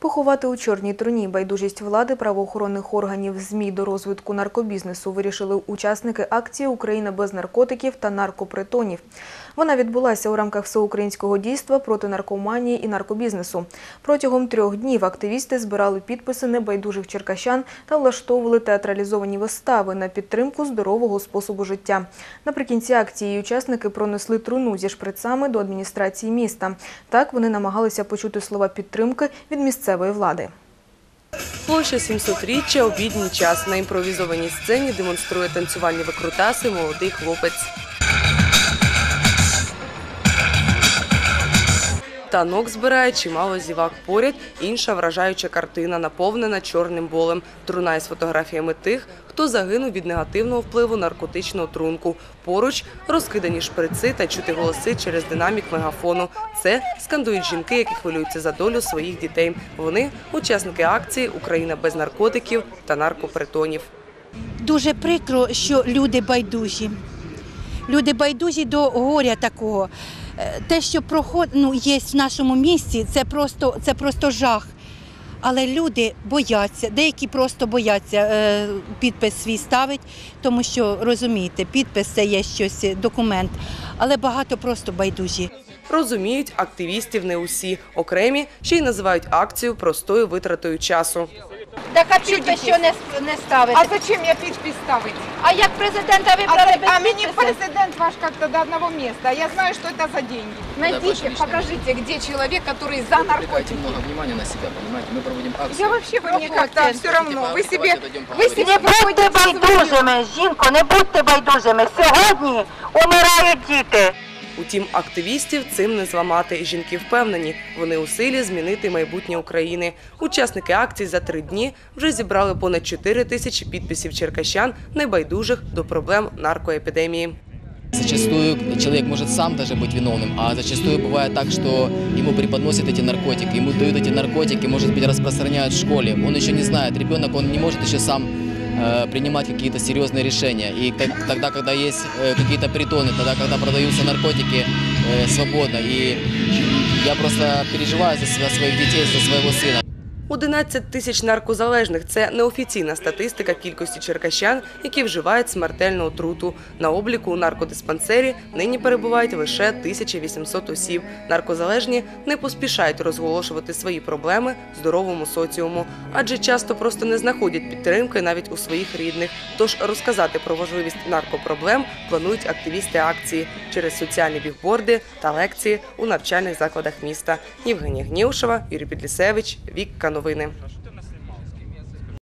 Поховати у чорній труні байдужість влади, правоохоронних органів, ЗМІ до розвитку наркобізнесу вирішили учасники акції Україна без наркотиків та наркопритонів. Вона відбулася у рамках всеукраїнського дійства проти наркоманії і наркобізнесу. Протягом трьох днів активісти збирали підписи небайдужих черкащан та влаштовували театралізовані вистави на підтримку здорового способу життя. Наприкінці акції учасники пронесли труну зі шприцами до адміністрації міста. Так вони намагалися почути слова підтримки від місцевої влади. Площа 700-річчя, обідній час. На імпровізованій сцені демонструє танцювальні викрутаси молодий хлопець. Танок збирає чимало зівак. Поряд інша вражаюча картина, наповнена чорним болем. Труна із фотографіями тих, хто загинув від негативного впливу наркотичного трунку. Поруч розкидані шприци та чути голоси через динамік мегафону. Це скандують жінки, які хвилюються за долю своїх дітей. Вони учасники акції Україна без наркотиків та наркопритонів. Дуже прикро, що люди байдужі. Люди байдужі до горя такого. Е, Те, що проход... ну, є в нашому місті, це просто, це просто жах. Але люди бояться, деякі просто бояться е, підпис свій ставить, тому що розумієте, підпис це є щось, е, документ, але багато просто байдужі. Розуміють, активістів не усі. Окремі ще й називають акцію простою витратою часу. Так а підпис що не, не ставити? А зачем я підпис ставить? А як президента А, вибрали за- без а мені підпису? президент ваш как-то до одного места. Я знаю, что это за деньги. Найдите, покажите, где человек, который за Привлекайте наркотики. много внимания на себя, понимаете? Мы проводим акцию. Я вообще, вы мне как-то все равно. Вы себе, вы себе Не будьте приходите свою- байдужими, жінко, не будьте байдужими. Сьогодні умирають діти. Утім, активістів цим не зламати. Жінки впевнені, вони у силі змінити майбутнє України. Учасники акції за три дні вже зібрали понад 4 тисячі підписів черкащан, небайдужих до проблем наркоепідемії. Зачастую человек может сам даже быть виновным, а зачастую бывает так, что ему преподносят эти наркотики, ему дают эти наркотики, может быть, распространяют в школе. Он еще не знает, ребенок, он не может еще сам э, принимать какие-то серьезные решения. И так- тогда, когда есть э, какие-то притоны, тогда, когда продаются наркотики э, свободно. И я просто переживаю за, за своих детей, за своего сына. 11 тисяч наркозалежних це неофіційна статистика кількості черкащан, які вживають смертельну отруту. На обліку у наркодиспансері нині перебувають лише 1800 осіб. Наркозалежні не поспішають розголошувати свої проблеми здоровому соціуму, адже часто просто не знаходять підтримки навіть у своїх рідних. Тож розказати про важливість наркопроблем планують активісти акції через соціальні бігборди та лекції у навчальних закладах міста. Євгенія Гнівшева, Юрій Підлісевич, Вікка новини.